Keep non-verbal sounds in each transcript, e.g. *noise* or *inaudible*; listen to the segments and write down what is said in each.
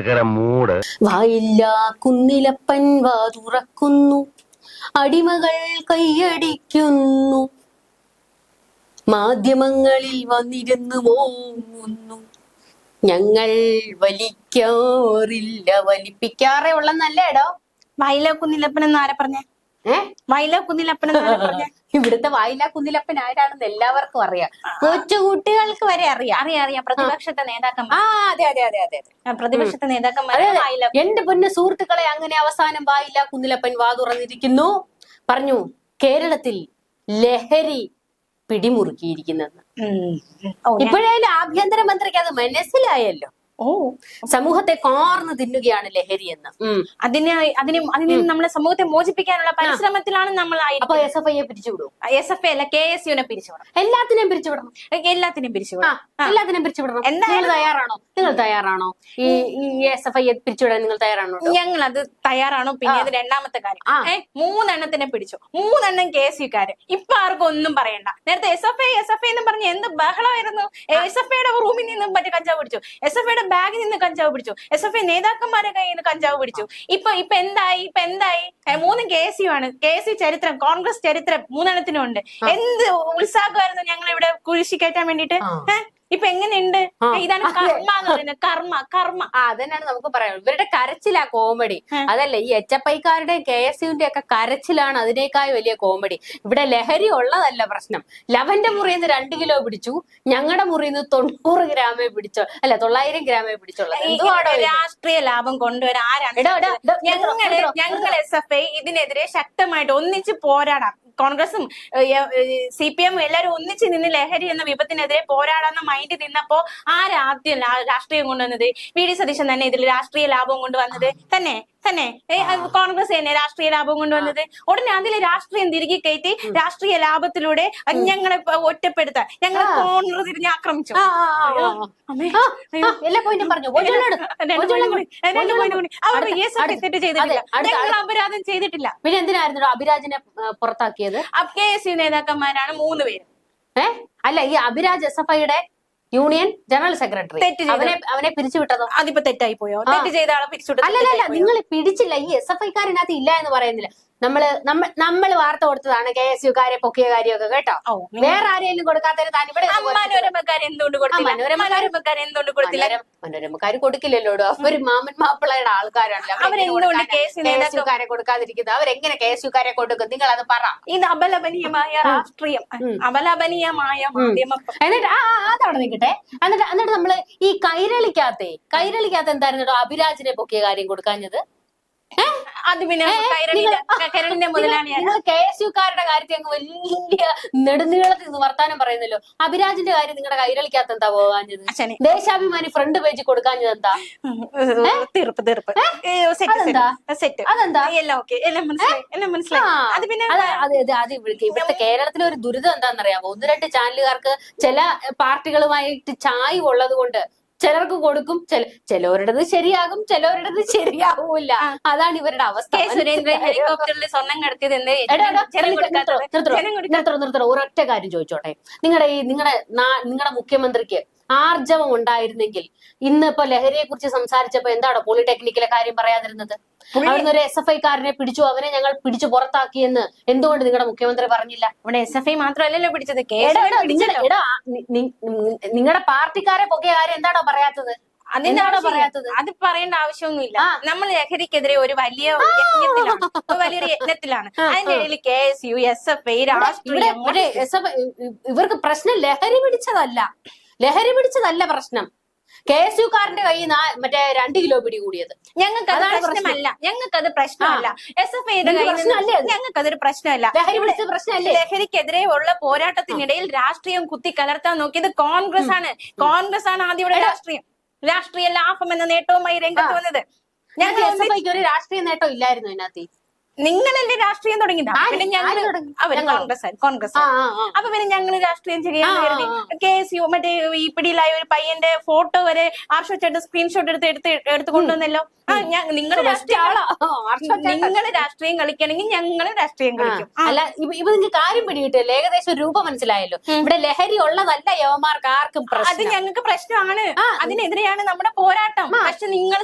ഭയങ്കര മൂട്. വായില്ല കുന്നിലപ്പൻ വാ തുറക്കുന്നു. അടിമകൾ കൈയടിക്കുന്നു. മാധ്യമങ്ങളിൽ വന്നിരുന്നു മോങ്ങുന്നു ഞങ്ങൾ വലിക്കാറില്ല വലിപ്പിക്കാറേ ഉള്ളന്നല്ലേടോ വയല കുന്നിലപ്പൻ എന്ന് ആരെ പറഞ്ഞ? വയല കുന്നിലപ്പൻ ഇവിടുത്തെ വായിലാ കുന്നിലപ്പൻ ആരാണെന്ന് എല്ലാവർക്കും അറിയാം. കൊച്ചുകുട്ടികൾക്ക് വരെ അറിയാം. അറിയാം അറിയാം. പ്രതിപക്ഷത്തെ നേതാക്കന്മാർ. ആ അതെ അതെ അതെ പ്രതിപക്ഷത്തെ നേതാക്കന്മാർ. എന്റെ പൊന്ന സുഹൃത്തുക്കളെ അങ്ങനെ അവസാനം വായില്ല കുന്നിലപ്പൻ വാ തുറന്നിരിക്കുന്നു. പറഞ്ഞു കേരളത്തിൽ ലഹരി പിടിമുറുക്കിയിരിക്കുന്നെന്ന്. ഇപ്പോഴേ ആഭ്യന്തരമന്ത്രിക്ക് അത് മനസ്സിലായല്ലോ. ഓ. സമൂഹത്തെ കോർന്ന് തിന്നുകയാണ് ലഹരി എന്ന്. അതിനെ അതിനെ അതിനെ നമ്മളെ സമൂഹത്തെ മോചിപ്പിക്കാനുള്ള പരിശ്രമത്തിലാണ് നമ്മൾ അപ്പൊ എസ് എഫ് ഐയെ പിരിച്ചുവിടും എസ് എഫ് അല്ല കെ എസ് യുനെ പിരിച്ചുവിടണം. എല്ലാത്തിനെയും പിരിച്ചുവിടണം. എല്ലാത്തിനെയും പിരിച്ചുവിടണം. എല്ലാത്തിനെയും പിരിച്ചുവിടണം. എന്തായാലും- നിങ്ങൾ തയ്യാറാണോ? നിങ്ങൾ തയ്യാറാണോ? ഈ എസ് എഫ് ഐയെ പിരിച്ചുവിടാൻ നിങ്ങൾ തയ്യാറാണോ? ഞങ്ങൾ അത് തയ്യാറാണോ? പിന്നെ അത് രണ്ടാമത്തെ കാര്യം. മൂന്നെണ്ണത്തിനെ പിടിച്ചു. മൂന്നെണ്ണം കെ എസ് യുക്കാര് ഇപ്പൊ ആർക്കും ഒന്നും പറയണ്ട. നേരത്തെ S F I S F I എന്ന് പറഞ്ഞ് എന്ത് ബഹളമായിരുന്നു? എസ് എഫ് ഐയുടെ റൂമിൽ നിന്ന് മറ്റേ കഞ്ചാവ് പിടിച്ചു. എസ് എഫ് ഐയുടെ ബാഗിൽ നിന്ന് കഞ്ചാവ് പിടിച്ചു. എസ് എഫ് ഐ നേതാക്കന്മാരെ കയ്യിൽ നിന്ന് കഞ്ചാവ് പിടിച്ചു. ഇപ്പൊ ഇപ്പൊ എന്തായി? ഇപ്പൊ എന്തായി? മൂന്നും കെ യു ആണ്. കെ യു ചരിത്രം കോൺഗ്രസ് ചരിത്രം മൂന്നെണ്ണത്തിനും ഉണ്ട് എന്ത് ഉത്സാഹമായിരുന്നു ഞങ്ങൾ ഇവിടെ കുരിശി കയറ്റാൻ വേണ്ടിട്ട് ഏഹ് ഇപ്പൊ എങ്ങനെയുണ്ട്? ഇതാണ് കർമ്മ എന്ന് പറയുന്നത്. കർമ്മ കർമ്മ. ആ അതന്നെയാണ് നമുക്ക് പറയാം ഇവരുടെ കരച്ചിലാ കോമഡി. അതല്ല ഈ എച്ച് എഫ് ഐക്കാരുടെ കെ എസ് യുവിന്റെ ഒക്കെ കരച്ചിലാണ് അതിനേക്കാൾ വലിയ കോമഡി. ഇവിടെ ലഹരി ഉള്ളതല്ല പ്രശ്നം. ലവന്റെ മുറിയിൽ നിന്ന് രണ്ട് കിലോ പിടിച്ചു. ഞങ്ങളുടെ മുറിയിൽ നിന്ന് തൊണ്ണൂറ് ഗ്രാമേ പിടിച്ചോ അല്ല തൊള്ളായിരം ഗ്രാമേ പിടിച്ചോളൂ രാഷ്ട്രീയ ലാഭം കൊണ്ടുവരാൻ ആരാണ് ഞങ്ങൾ ഞങ്ങൾ എസ് എഫ് ഐ ഇതിനെതിരെ ശക്തമായിട്ട് ഒന്നിച്ച് പോരാടാം. കോൺഗ്രസും സി പി എം എല്ലാവരും ഒന്നിച്ച് നിന്ന് ലഹരി എന്ന വിപത്തിനെതിരെ പോരാടാന്ന മൈൻഡ് നിന്നപ്പോ ആരാദ്യം രാഷ്ട്രീയം കൊണ്ടുവന്നത്? വി. ഡി. സതീശൻ തന്നെ ഇതിൽ രാഷ്ട്രീയ ലാഭം കൊണ്ടുവന്നത് തന്നെ. തന്നെ. കോൺഗ്രസ് തന്നെ രാഷ്ട്രീയ ലാഭം കൊണ്ടുവന്നത് ഉടനെ അതിൽ രാഷ്ട്രീയം തിരികെ കയറ്റി രാഷ്ട്രീയ ലാഭത്തിലൂടെ ഞങ്ങളെ ഒറ്റപ്പെടുത്താൻ. ഞങ്ങളെ കോൺഗ്രസ് തിരിഞ്ഞ് ആക്രമിച്ചു. എല്ലാ പോയിന്റും പറഞ്ഞു. അവർ തെറ്റ് ചെയ്തിട്ടില്ല. ഞങ്ങൾ അപരാധം ചെയ്തിട്ടില്ല. പിന്നെ എന്തിനായിരുന്നു അഭിരാജിനെ പുറത്താക്കിയത്? കെ എസ് യു നേതാക്കന്മാരാണ് മൂന്ന് പേര്. ഏഹ് അല്ല ഈ അഭിരാജ് എസ് എഫ് ഐയുടെ യൂണിയൻ ജനറൽ സെക്രട്ടറി. തെറ്റ് ചെയ്തു. അവനെ അവനെ പിരിച്ചുവിട്ടതോ അതിപ്പോ തെറ്റായി പോയോ തെറ്റ് ചെയ്ത ആളെ പിരിച്ചുവിട്ടത് അല്ലല്ല? നിങ്ങൾ പിടിച്ചില്ല. ഈ എസ് എഫ് ഐക്കാരനകത്ത് ഇല്ല എന്ന് പറയുന്നില്ല. നമ്മൾ നമ്മൾ നമ്മൾ വാർത്ത കൊടുത്തതാണ് കെ എസ് യുക്കാരെ പൊക്കിയ കാര്യമൊക്കെ കേട്ടോ? വേറെ ആരെയും കൊടുക്കാത്തതിന് താൻ ഇവിടെ മനോരമക്കാര് കൊടുക്കില്ലല്ലോ അവർ മാമൻ മാപ്പിളയുടെ ആൾക്കാരാണല്ലോ. യുക്കാരെ കൊടുക്കാതിരിക്കുന്നത്. അവരെങ്ങനെ കെ എസ് യുക്കാരെ കൊടുക്കും? നിങ്ങൾ അത് പറ. ഇത് അപലപനീയമായ രാഷ്ട്രീയം. അപലപനീയമായ എന്നിട്ട് ആ ആ, അതവിടെ നിൽക്കട്ടെ. എന്നിട്ട് എന്നിട്ട് നമ്മൾ ഈ കൈരളിക്കകത്തെ കൈരളിക്കകത്ത് എന്തായിരുന്നു അഭിരാജിനെ പൊക്കിയ കാര്യം കൊടുക്കാഞ്ഞത്? അത് പിന്നെ മുതലാളിയാണ് നിങ്ങൾ കെ എസ് യുക്കാരുടെ കാര്യത്തിൽ അങ്ങ് വലിയ നെടുനീളത്തിൽ നിന്ന് വർത്താനം പറയുന്നല്ലോ. അഭിരാജിന്റെ കാര്യം നിങ്ങളുടെ കൈരളിക്കകത്ത് എന്താ പോകാഞ്ഞത്? ദേശാഭിമാനി ഫ്രണ്ട് പേജ് കൊടുക്കാഞ്ഞത് എന്താ? തീർപ്പ് തീർപ്പ്. അതെന്താ? അത് പിന്നെ അത് അത് ഇത് ഇവിടുത്തെ ഇവിടുത്തെ കേരളത്തിലെ ഒരു ദുരിതം എന്താണെന്നറിയാമോ? ഒന്ന് രണ്ട് ചാനലുകാർക്ക് ചില പാർട്ടികളുമായിട്ട് ചായ്വ് ഉള്ളത് കൊണ്ട് ചിലർക്ക് കൊടുക്കും ചില ചിലവരുടേത് ശരിയാകും ചിലവരുടേത് ശരിയാവൂല. അതാണ് ഇവരുടെ അവസ്ഥ. ഹെലികോപ്റ്ററിൽ സ്വർണം കടത്തിയത് എന്തേ. ഒരൊറ്റ കാര്യം ചോദിച്ചോട്ടെ. നിങ്ങളുടെ ഈ നിങ്ങളുടെ നിങ്ങളുടെ മുഖ്യമന്ത്രിക്ക് ആർജവം ഉണ്ടായിരുന്നെങ്കിൽ ഇന്ന് ഇപ്പൊ ലഹരിയെ കുറിച്ച് സംസാരിച്ചപ്പോ എന്താണ് പോളിടെക്നിക്കിലെ കാര്യം പറയാതിരുന്നത്? അവിടുന്ന് ഒരു എസ് എഫ് ഐക്കാരനെ പിടിച്ചു അവനെ ഞങ്ങൾ പിടിച്ചു പുറത്താക്കിയെന്ന് എന്തുകൊണ്ട് നിങ്ങളുടെ മുഖ്യമന്ത്രി പറഞ്ഞില്ല? ഇവിടെ എസ് എഫ് ഐ മാത്രമല്ലല്ലോ പിടിച്ചത് നിങ്ങളുടെ പാർട്ടിക്കാരെ പൊക്കെ കാര്യം എന്താണോ പറയാത്തത്? അതെന്താണോ. പറയാത്തത്? അത് പറയേണ്ട ആവശ്യമൊന്നുമില്ല. നമ്മൾ ലഹരിക്കെതിരെ ഒരു വലിയ യജ്ഞത്തിലാണ് വലിയൊരു യജ്ഞത്തിലാണ് അതിന്റെ ഇടയിൽ K S U S F I രാഷ്ട്രീയം ഇവർക്ക് പ്രശ്നം ലഹരി പിടിച്ചതല്ല. ലഹരി പിടിച്ചതല്ല പ്രശ്നം. കെ എസ് യുക്കാരന്റെ കയ്യിൽ മറ്റേ രണ്ട് കിലോ പിടി കൂടിയത് ഞങ്ങൾക്ക് അത് പ്രശ്നമല്ല. ഞങ്ങൾക്ക് അത് പ്രശ്നമല്ല. എസ് എഫ് ഐയുടെ ഞങ്ങൾക്ക് അതൊരു പ്രശ്നമല്ല ലഹരി പിടിച്ച പ്രശ്നമല്ലേ? ലഹരിക്കെതിരെ ഉള്ള പോരാട്ടത്തിനിടയിൽ രാഷ്ട്രീയം കുത്തി കലർത്താൻ നോക്കിയത് കോൺഗ്രസ് ആണ് കോൺഗ്രസ് ആണ് ആദ്യം ഇവിടെ രാഷ്ട്രീയം. രാഷ്ട്രീയ ലാഭം എന്ന നേട്ടവുമായി രംഗത്ത് വന്നത്. ഞങ്ങൾ എസ് എഫ് ഐക്ക് ഒരു രാഷ്ട്രീയ നേട്ടം ഇല്ലായിരുന്നു ഇതിനകത്ത് നിങ്ങളല്ലേ രാഷ്ട്രീയം തുടങ്ങിയത്? പിന്നെ ഞങ്ങൾ അവർ? കോൺഗ്രസ് കോൺഗ്രസ്. അപ്പൊ പിന്നെ ഞങ്ങൾ രാഷ്ട്രീയം ചെയ്യാൻ കരുതി. കെ എസ് യു മറ്റേ ഈ പിടിയിലായ ഒരു പയ്യന്റെ ഫോട്ടോ വരെ ആർഷോ ചേട്ടൻ സ്ക്രീൻഷോട്ട് എടുത്ത് എടുത്ത് എടുത്ത് കൊണ്ടുവന്നല്ലോ. നിങ്ങൾ രാഷ്ട്രീയം നിങ്ങൾ രാഷ്ട്രീയം കളിക്കണമെങ്കിൽ ഞങ്ങളും രാഷ്ട്രീയം കളിക്കും. അല്ല ഇപ്പൊ നിങ്ങൾക്ക് കാര്യം പിടികിട്ടില്ല ഏകദേശം രൂപം മനസ്സിലായല്ലോ. ഇവിടെ ലഹരി ഉള്ളതല്ല യവന്മാർക്ക് ആർക്കും അത് ഞങ്ങൾക്ക് പ്രശ്നമാണ്. അതിനെതിരെയാണ് നമ്മുടെ പോരാട്ടം. പക്ഷെ നിങ്ങൾ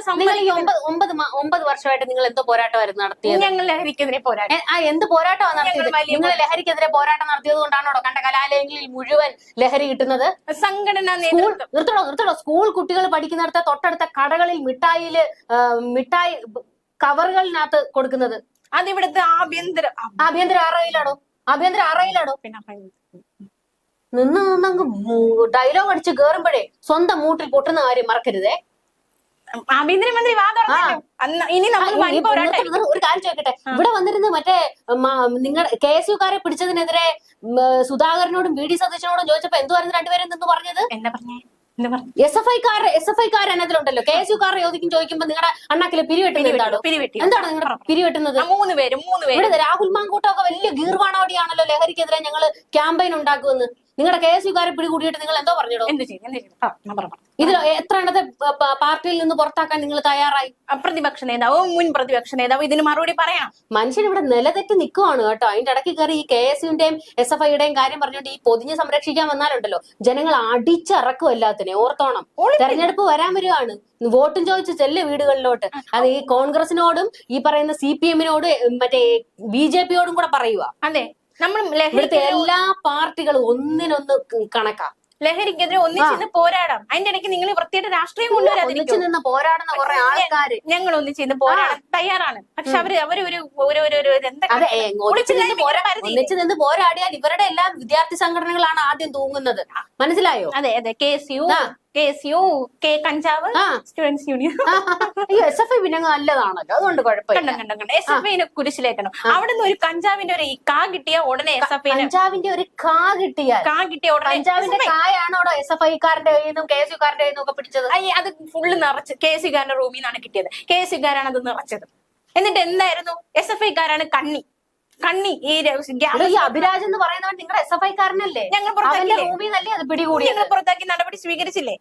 ഒമ്പത് ഒമ്പത് വർഷമായിട്ട് നിങ്ങൾ എന്തോ പോരാട്ടമായിരുന്നു നടത്തിയത്? ഞങ്ങൾ ലഹരിക്കെതിരെ പോരാട്ടം. ആ എന്ത് പോരാട്ടമാണ് നടത്തിയത്? നിങ്ങൾ ലഹരിക്കെതിരെ പോരാട്ടം നടത്തിയത് കൊണ്ടാണോ കണ്ട കലാലയങ്ങളിൽ മുഴുവൻ ലഹരി കിട്ടുന്നത്? സംഘടന നിർത്തണോ നിർത്തണോ? സ്കൂൾ കുട്ടികൾ പഠിക്കുന്നിടത്ത് തൊട്ടടുത്ത കടകളിൽ മിഠായിൽ മിഠായി കവറുകളിനകത്ത് കൊടുക്കുന്നത്. അത് ഇവിടുത്തെ ആഭ്യന്തര ആഭ്യന്തര അറയിലാണോ? ആഭ്യന്തര അറയിലാണോ? പിന്നെ നിന്ന് നിന്നങ്ങ് ഡയലോഗ് അടിച്ച് കേറുമ്പോഴേ സ്വന്തം മൂട്ടിൽ പൊട്ടുന്ന കാര്യം മറക്കരുതേ. ആഭ്യന്തരമന്ത്രി ഇനി നമ്മൾ ഒരു കാര്യം ചോദിക്കട്ടെ. ഇവിടെ വന്നിരുന്ന മറ്റേ നിങ്ങൾ കെ എസ് യുക്കാരെ പിടിച്ചതിനെതിരെ സുധാകരനോടും ബി ഡി സതീശനോടും ചോദിച്ചപ്പോ എന്തുവായിരുന്നു രണ്ടുപേരും നിന്ന് പറഞ്ഞത്? എന്താ പറഞ്ഞു? എസ് എഫ് ഐക്കാർ എസ് എഫ് ഐക്കാർ എന്നതിലുണ്ടല്ലോ. കെ എസ് യുക്കാരെ ചോദിക്കും ചോദിക്കുമ്പോ നിങ്ങളുടെ അണ്ണാക്കിലെ പിരിവെട്ടുന്നത് എന്താണോ പിരിവെട്ടി. എന്താണ് നിങ്ങളുടെ പിരിവെട്ടുന്നത്? മൂന്ന് പേരും മൂന്ന് പേര്. രാഹുൽ മാങ്കൂട്ടൊക്കെ വലിയ ഗീർവാണോടിയാണല്ലോ ലഹരിക്കെതിരെ ഞങ്ങൾ ക്യാമ്പയിൻ ഉണ്ടാക്കുമെന്ന്. നിങ്ങളുടെ കെ എസ് യുക്കാരെ പിടികൂടിയിട്ട് നിങ്ങൾ എന്തോ പറഞ്ഞിടും? എന്ത് ചെയ്യും? എന്ത് ചെയ്യും? ആ, ഞാൻ പറയാം. ഇതിൽ എത്ര എണ്ണത്തെ പ- പ- പാർട്ടിയിൽ നിന്ന് പുറത്താക്കാൻ നിങ്ങൾ തയ്യാറായി? ആ, പ്രതിപക്ഷ നേതാവ് മുൻ പ്രതിപക്ഷ നേതാവ് ഇതിന് മറുപടി പറയണം. മനുഷ്യൻ ഇവിടെ നിലതെറ്റി നിൽക്കുവാണ് കേട്ടോ. അതിന്റെ ഇടയ്ക്ക് കയറി ഈ കെ എസ് യുന്റെയും എസ് എഫ് ഐയുടെയും കാര്യം പറഞ്ഞുകൊണ്ട് ഈ പൊതിഞ്ഞ് സംരക്ഷിക്കാൻ വന്നാലുണ്ടല്ലോ. ജനങ്ങൾ അടിച്ചിറക്കും എല്ലാത്തിനെ. ഓർത്തോണം. തെരഞ്ഞെടുപ്പ് വരാൻ വരികയാണ് വോട്ടും ചോദിച്ച് ചെല്ല് വീടുകളിലോട്ട്. അത് ഈ കോൺഗ്രസിനോടും ഈ പറയുന്ന സി പി എമ്മിനോട് മറ്റേ ബി ജെ പിയോടും കൂടെ പറയുക അതെ. നമ്മൾ ഇവിടുത്തെ എല്ലാ പാർട്ടികളും ഒന്നിനൊന്ന് കണക്കാ. ലഹരിക്കെതിരെ ഒന്നിച്ചിന്ന് പോരാടാം. അതിന്റെ ഇടയ്ക്ക് നിങ്ങൾ വൃത്തിയായിട്ട് രാഷ്ട്രീയം ഒന്നിച്ചു കൊണ്ടുവരാതിരിക്കും? നിന്ന് പോരാടുന്ന കുറെ ആൾക്കാർ ഞങ്ങൾ ഒന്നിച്ചിന്ന് പോരാടാൻ തയ്യാറാണ്. പക്ഷെ അവർ അവർ ഒരു ഒരു. ഒന്നിച്ച് നിന്ന് പോരാടിയാൽ ഇവരുടെ എല്ലാം വിദ്യാർത്ഥി സംഘടനകളാണ് ആദ്യം തൂങ്ങുന്നത്. മനസ്സിലായോ? അതെ അതെ. K S U. K S U K കഞ്ചാവ് ആ. Students union. ഈ എസ് എഫ് ഐ പിന്നെ നല്ലതാണല്ലോ. അതുകൊണ്ട് കുഴപ്പമില്ല. കണ്ടം കണ്ടം കണ്ടം. എസ് എഫ് ഐനെ കുരിശിലേക്കണം. അവിടെ നിന്ന് ഒരു കഞ്ചാവിന്റെ ഒരു കാ കിട്ടിയ ഉടനെ എസ് എഫ് ഐന് പഞ്ചാബിന്റെ ഒരു കാ കിട്ടിയാൽ കാ കിട്ടിയ ഉടനെ പഞ്ചാബിന്റെ SFI കായാണോടോ എസ് എഫ് ഐക്കാരന്റെ കയ്യിൽ നിന്നും കെ എസ് യുക്കാരന്റെ കയ്യിൽ നിന്നും ഒക്കെ പിടിച്ചത്? അയ്യ, അത് ഫുള്ള് നിറച്ച് കെ എസ് യുകാരന്റെ റൂമിൽ നിന്നാണ് കിട്ടിയത്. കെ എസ് യുകാരാണ് അത് നിറച്ചത്. എന്നിട്ട് എന്തായിരുന്നു? എസ് എഫ് ഐക്കാരാണ് കണ്ണി. കണ്ണി ഈ ഈ അഭിരാജ് എന്ന് പറയുന്നവൻ നിങ്ങളുടെ എസ് എഫ് ഐക്കാരനല്ലേ ഞങ്ങൾ പുറത്താക്കിയില്ലേ? റൂമിൽ അത് പിടികൂടി ഞങ്ങൾ പുറത്താക്കി നടപടി സ്വീകരിച്ചില്ലേ?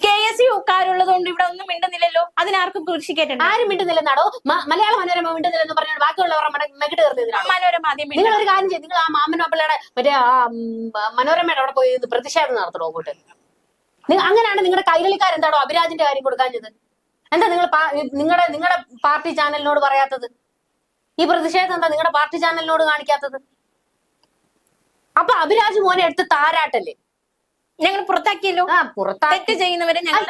കെ എസ് യുക്കാരുള്ളത് കൊണ്ട് ഇവിടെ ഒന്നും മിണ്ടുന്നില്ലല്ലോ. അതിനാർക്കും കുരിശിക്കേറ്റുണ്ട് ആരും മിണ്ടുന്നില്ലെന്നാടോ മ- മലയാള മനോരമ മിണ്ടുന്നില്ലെന്ന് പറഞ്ഞു ബാക്കിയുള്ളവർ മെക്കിട്ട് കയറുന്നതിനാണോ മനോരമ ആദ്യം മിണ്ടു. നിങ്ങൾ ഒരു കാര്യം ചെയ്ത് നിങ്ങൾ ആ മാമൻ മാപ്പിളയുടെ മറ്റേ ആ ഉം, മനോരമയുടെ അവിടെ പോയി നിന്ന് പ്രതിഷേധം നടത്തണോ അങ്ങോട്ട്? നിങ്ങൾ അങ്ങനെയാണ് നിങ്ങളുടെ കൈരളിക്കാരെന്താണോ അഭിരാജിന്റെ കാര്യം കൊടുക്കാൻ ചെയ്തത്? എന്താ നിങ്ങൾ നിങ്ങളുടെ നിങ്ങളുടെ പാർട്ടി ചാനലിനോട് പറയാത്തത്? ഈ പ്രതിഷേധം എന്താ നിങ്ങളുടെ പാർട്ടി ചാനലിനോട് കാണിക്കാത്തത്? അപ്പൊ അഭിരാജ് മോനെ എടുത്ത് താരാട്ടല്ലേ? ഞങ്ങൾ പുറത്താക്കിയല്ലോ. പുറത്താക്കി. ചെയ്യുന്നവരെ ഞങ്ങൾ.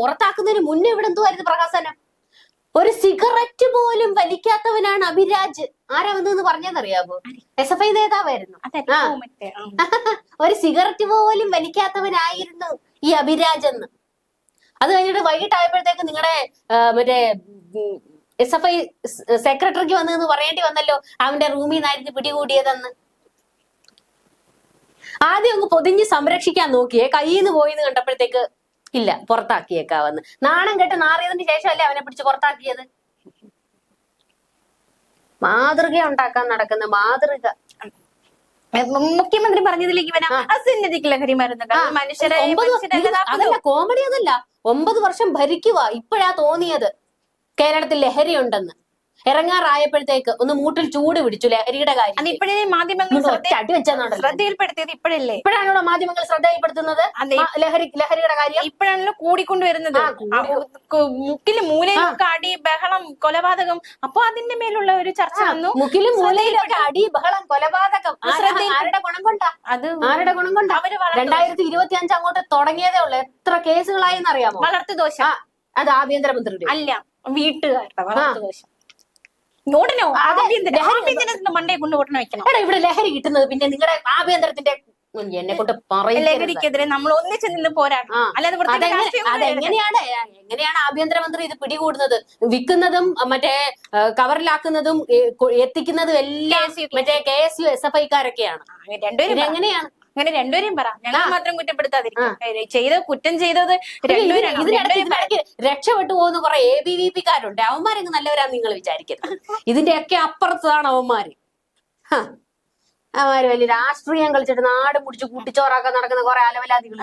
പുറത്താക്കുന്നതിന് മുന്നേ ഇവിടെ എന്തുവായിരുന്നു പ്രകാശന? ഒരു സിഗരറ്റ് പോലും വലിക്കാത്തവനാണ് അഭിരാജ്. ആരാ വന്നെന്ന് പറഞ്ഞതെന്നറിയാമോ എസ് എഫ് ഐ നേതാവായിരുന്നു. *laughs* ഒരു സിഗരറ്റ് പോലും വലിക്കാത്തവനായിരുന്നു ഈ അഭിരാജ് എന്ന് അത് കഴിഞ്ഞിട്ട് വൈകിട്ടായപ്പോഴത്തേക്ക് നിങ്ങളുടെ മറ്റേ എസ് എഫ് ഐ സെക്രട്ടറിക്ക് വന്നതെന്ന് പറയേണ്ടി വന്നല്ലോ. അവന്റെ റൂമിൽ നിന്നായിരുന്നു പിടികൂടിയതെന്ന്. ആദ്യം അങ്ങ് പൊതിഞ്ഞ് സംരക്ഷിക്കാൻ നോക്കിയേ. കയ്യിൽ നിന്ന് പോയിന്ന് കണ്ടപ്പോഴത്തേക്ക് ഇല്ല പുറത്താക്കിയേക്കാവെന്ന്. നാണം കെട്ട് നാറിയതിന് ശേഷമല്ലേ അവനെ പിടിച്ച് പുറത്താക്കിയത്? മാതൃക ഉണ്ടാക്കാൻ നടക്കുന്ന മാതൃക. മുഖ്യമന്ത്രി പറഞ്ഞതിലേക്ക് വരാം. ലഹരി മരുന്ന് മനുഷ്യരെ കോമഡി അതല്ല. ഒമ്പത് വർഷം ഭരിക്കുക ഇപ്പോഴാ തോന്നിയത്. കേരളത്തിൽ ലഹരി ഉണ്ടെന്ന് ഇറങ്ങാറായപ്പോഴത്തേക്ക് ഒന്ന് മൂട്ടിൽ ചൂട് പിടിച്ചു ലഹരിയുടെ അത് കാര്യം ഇപ്പോഴേ മാധ്യമങ്ങൾ അടി ശ്രദ്ധയിൽപ്പെടുത്തിയത് ഇപ്പോഴല്ലേ? ഇപ്പോഴാണല്ലോ മാധ്യമങ്ങൾ ശ്രദ്ധയിൽപ്പെടുത്തുന്നത്? ലഹരി ലഹരിയുടെ കാര്യം? ഇപ്പോഴാണല്ലോ കൂടിക്കൊണ്ടുവരുന്നത്. മുക്കിലും മൂലയിലൊക്കെ അടി ബഹളം കൊലപാതകം. അപ്പൊ അതിന്റെ മേലുള്ള ഒരു ചർച്ച വന്നു. മുക്കിലും മൂലയിലൊക്കെ അടി ബഹളം കൊലപാതകം. ആരാ- ആരുടെ ഗുണം കൊണ്ടാ? അത് ആരുടെ ഗുണം കൊണ്ടാ? അവർ രണ്ടായിരത്തി ഇരുപത്തി അഞ്ച് അങ്ങോട്ട് തുടങ്ങിയതേ ഉള്ളൂ. എത്ര കേസുകളായി എന്നറിയാമോ? വളർത്തു ദോശ അത് ആഭ്യന്തരമന്ത്രിയുടെ. അല്ല. വീട്ടുകാരുടെ വളർത്തു ദോശ ഉടനെ ആഭ്യന്തര മണ്ടയെ കൊണ്ട് ഉടനെ വെക്കണം. എടാ ഇവിടെ ലഹരി കിട്ടുന്നത് പിന്നെ നിങ്ങളുടെ ആഭ്യന്തരത്തിന്റെ എന്നെ കൊണ്ട് ലഹരിക്കെതിരെ നമ്മൾ ഒന്നിച്ച് നിന്ന് പോരാടണം. ആ. അല്ലാതെ അതെങ്ങനെയാണ് എങ്ങനെയാണ് ആഭ്യന്തരമന്ത്രി ഇത് പിടികൂടുന്നത്? വിൽക്കുന്നതും മറ്റേ കവറിലാക്കുന്നതും എത്തിക്കുന്നതും എല്ലാം മറ്റേ K S U S F ഐക്കാരൊക്കെയാണ്. രണ്ടുപേരും എങ്ങനെയാണ് അങ്ങനെ രണ്ടുപേരും പറ. ഞങ്ങൾ മാത്രം കുറ്റപ്പെടുത്താതിരിക്കും. ചെയ്ത കുറ്റം ചെയ്തത് രണ്ടുപേരും രക്ഷപ്പെട്ടു പോകുന്ന കുറെ എ ബി വി പി കാരുണ്ട്. അവന്മാരങ്ങ് നല്ലവരാന്ന് നിങ്ങൾ വിചാരിക്കരുത്. ഇതിന്റെയൊക്കെ അപ്പുറത്താണ് അവന്മാര്. അവന്മാര് വലിയ രാഷ്ട്രീയം കളിച്ചിട്ട് നാട് മുടിച്ച് കൂട്ടിച്ചോറാക്കാൻ നടക്കുന്ന കുറെ അലവലാദികൾ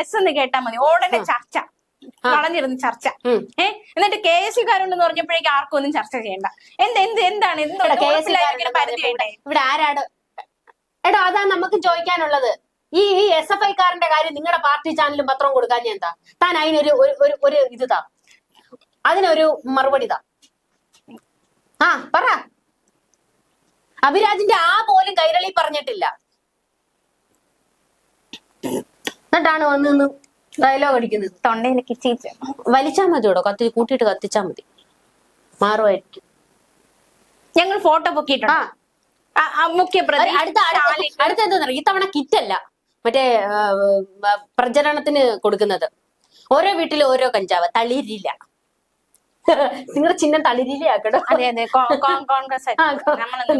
എസ് എന്ന് കേട്ടാ മതി. ഓടന്റെ ചർച്ച. വളഞ്ഞിരുന്ന് ചർച്ച. ഏഹ് എന്നിട്ട് കെ എസ് സിക്കാരുണ്ടെന്ന് പറഞ്ഞപ്പോഴേക്കും ആർക്കും ഒന്നും ചർച്ച ചെയ്യണ്ട. എന്ത് എന്ത് എന്താണ്? എന്തോ കെ എസ് ഉറപ്പില്ലായ്മയ്ക്ക് പരിധി വേണ്ടേ ഇവിടെ ആരാട് എടാ അതാ നമുക്ക് ചോദിക്കാനുള്ളത്. ഈ ഈ എസ് എഫ് ഐക്കാരന്റെ കാര്യം നിങ്ങളുടെ പാർട്ടി ചാനലും പത്രം കൊടുക്കാൻ ഞാൻ എന്താ? താൻ അതിനൊരു ഒരു ഒരു ഇത് താ അതിനൊരു മറുപടി താ ആ പറ. അഭിരാജിന്റെ ആ പോലും കൈരളി പറഞ്ഞിട്ടില്ല. എന്നിട്ടാണ് വന്ന് ഡയലോഗ് അടിക്കുന്നത്. തൊണ്ടയിൽ കിച്ചിച്ച് വലിച്ചാ മതിയോടോ കത്തി കൂട്ടിയിട്ട് കത്തിച്ചാ മതി. മാറുമായിരിക്കും. ഞങ്ങൾ ഫോട്ടോ പൊക്കിയിട്ടുണ്ട് മുഖ്യപ്രതി അടുത്ത അടുത്ത അടുത്ത എന്താ ഇത്തവണ കിറ്റല്ല മറ്റേ പ്രചരണത്തിന് കൊടുക്കുന്നത്. ഓരോ വീട്ടിലും ഓരോ കഞ്ചാവ് തളിരില്ല നിങ്ങളുടെ ചിഹ്നം തളിരില ആക്കട്ടോ അതെ അതെ. കോൺഗ്രസ്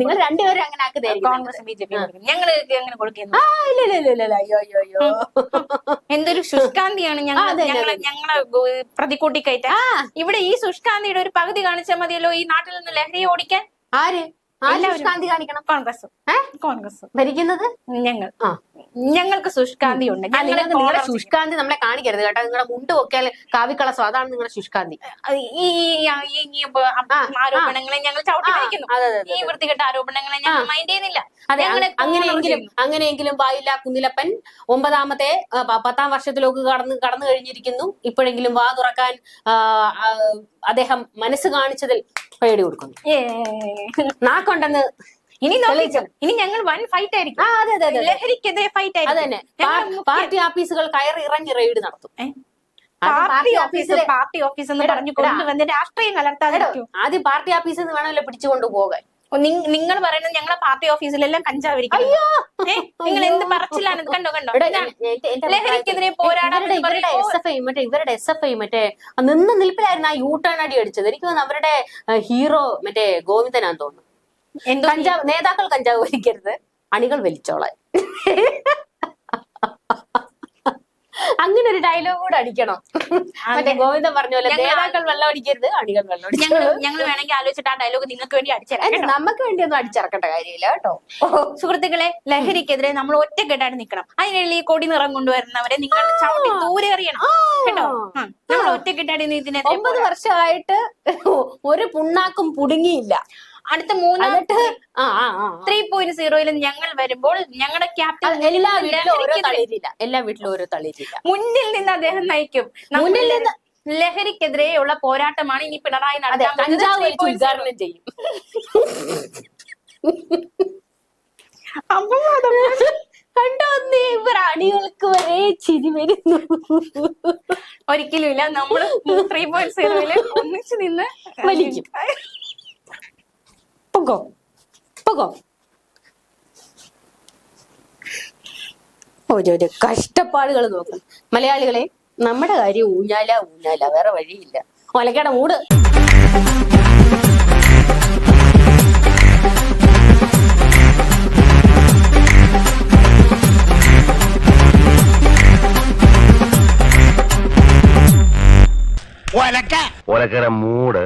നിങ്ങൾ രണ്ടുപേരും അങ്ങനെ ആക്കുന്നതായിരിക്കും. കോൺഗ്രസ് ബി ജെ പി ഞങ്ങൾ അങ്ങനെ കൊടുക്കുന്നു. ആ ഇല്ല ഇല്ല ഇല്ല, അയ്യോ അയ്യോ അയ്യോ. എന്തൊരു ശുഷ്കാന്തിയാണ്. ഞങ്ങൾ ഞങ്ങളെ ഞങ്ങളെ പ്രതിക്കൂട്ടി കയറ്റാൻ ഇവിടെ ഈ ശുഷ്കാന്തിയുടെ ഒരു പകുതി കാണിച്ചാൽ മതിയല്ലോ ഈ നാട്ടിൽ നിന്ന് ലഹരി ഓടിക്കാൻ? ആര്. ശുഷ്കാന്തി കാണിക്കണം? കോൺഗ്രസ്. കോൺഗ്രസ്. ഭരിക്കുന്നത്? ഞങ്ങൾ. ഞങ്ങൾക്ക് ശുഷ്കാന്തി ഉണ്ട്. നിങ്ങളുടെ ശുഷ്കാന്തി നമ്മളെ കാണിക്കരുത് കേട്ടോ. നിങ്ങളുടെ മുണ്ട് പൊക്കിയാൽ കാവിക്കളസം. അതാണ് നിങ്ങളുടെ ശുഷ്കാന്തി. ഈ ആരോപണങ്ങളെ ഞങ്ങൾ. ഈ വൃത്തികെട്ട ആരോപണങ്ങളെ ഞങ്ങൾ മൈൻഡ് ചെയ്യുന്നില്ല. അങ്ങനെയെങ്കിലും അങ്ങനെയെങ്കിലും വായില്ല കുന്നിലപ്പൻ ഒമ്പതാമത്തെ പത്താം വർഷത്തിലേക്ക് കടന്നു കടന്നു കഴിഞ്ഞിരിക്കുന്നു. ഇപ്പോഴെങ്കിലും വാ തുറക്കാൻ അദ്ദേഹം മനസ്സ് കാണിച്ചതിൽ പേടി കൊടുക്കുന്നു. ഏ. നാക്കൊണ്ടെന്ന് ഇനി. ഇനി ഞങ്ങൾ വൺ ഫൈറ്റ് ആയിരിക്കും. അതെ അതെ അതെ ലഹരിക്കെതിരെ ഫൈറ്റ് ആയിരിക്കും. പാർട്ടി ഓഫീസുകൾ കയറി ഇറങ്ങി റെയ്ഡ് നടത്തും. പാർട്ടി ഓഫീസ് പാർട്ടി ഓഫീസ് എന്ന് പറഞ്ഞു. കൊണ്ടുവന്ന് രാഷ്ട്രീയം കലർത്താതെ ആദ്യം പാർട്ടി ഓഫീസിൽ നിന്ന് വേണമല്ലോ പിടിച്ചുകൊണ്ട് പോകാൻ. നിങ്ങൾ പറയുന്നത് ഞങ്ങളെ പാർട്ടി ഓഫീസിലെല്ലാം കഞ്ചാവിരിക്കും നിങ്ങൾ എന്ത് പറച്ചിലാണ്? കണ്ടോ കണ്ടോ? ലഹരിക്കെതിരെ പോരാടാൻ ഇവരുടെ എസ് എഫ് ഐ മറ്റേ ഇവരുടെ എസ് എഫ് ഐ മറ്റേ നിന്ന് നിൽപ്പിലായിരുന്നു ആ യൂ ടേൺ അടി അടിച്ചത്. എനിക്ക് തോന്നുന്നു അവരുടെ ഹീറോ മറ്റേ ഗോവിന്ദനാന്ന് തോന്നുന്നു. കഞ്ചാവ് നേതാക്കൾ കഞ്ചാവ് വലിക്കരുത്. അണികൾ വലിച്ചോളാൻ. അങ്ങനെ ഒരു ഡയലോഗ് കൂടെ അടിക്കണം. മറ്റേ ഗോവിന്ദൻ പറഞ്ഞ പോലെ നേതാക്കൾ വെള്ളം അടിക്കരുത് അണികൾ വെള്ളം ഞങ്ങൾ വേണമെങ്കിൽ ആലോചിച്ചിട്ട് ആ ഡയലോഗ് നിങ്ങൾക്ക് വേണ്ടി അടിച്ചിറക്കണം നമുക്ക് വേണ്ടി ഒന്നും അടിച്ചിറക്കേണ്ട കാര്യമില്ല കേട്ടോ. സുഹൃത്തുക്കളെ ലഹരിക്കെതിരെ നമ്മൾ ഒറ്റക്കെട്ടായിട്ട് നിൽക്കണം അതിനുള്ള ഈ കൊടി നിറം കൊണ്ടുവരുന്നവരെ നിങ്ങൾ ചവിട്ടി ദൂരെ എറിയണം. കേട്ടോ? നമ്മൾ ഒറ്റക്കെട്ടായിട്ട് ഇതിനെ ഒമ്പത് വർഷമായിട്ട് ഒരു പുണ്ണാക്കും പുടുങ്ങിയില്ല. അടുത്ത മൂന്നാമത്തെ ത്രീ പോയിന്റ് സീറോയിൽ ഞങ്ങൾ വരുമ്പോൾ ഞങ്ങളുടെ ക്യാപ്റ്റൻ എല്ലാ വീട്ടിലും ഓരോ തളിരില്ല എല്ലാ വീട്ടിലും ഓരോ തളിരില്ല മുന്നിൽ നിന്ന് അദ്ദേഹം നയിക്കും മുന്നിൽ നിന്ന് ലഹരിക്കെതിരെയുള്ള പോരാട്ടമാണ് ഇനി പിണറായി നടത്താൻ പോകുന്നത്. കഞ്ചാവ് 3.0. വലിച്ച് ഉദ്ഘാടനം ചെയ്യും അപവാദം. കണ്ടോ നീ ഇവർ വരെ ചിരി വരുന്നു ഒരിക്കലും ഇല്ല നമ്മൾ ത്രീ പോയിന്റ് സീറോയിൽ ഒന്നിച്ചു നിന്ന് വലിക്കും. പൊക്കോ പൊക്കോ ഓരോരോ കഷ്ടപ്പാടുകൾ നോക്കണം മലയാളികളെ നമ്മുടെ കാര്യം ഊഞ്ഞാല ഊഞ്ഞാല വേറെ വഴിയില്ല. ഒലക്കട മൂട്. ഒലക്കര മൂട്.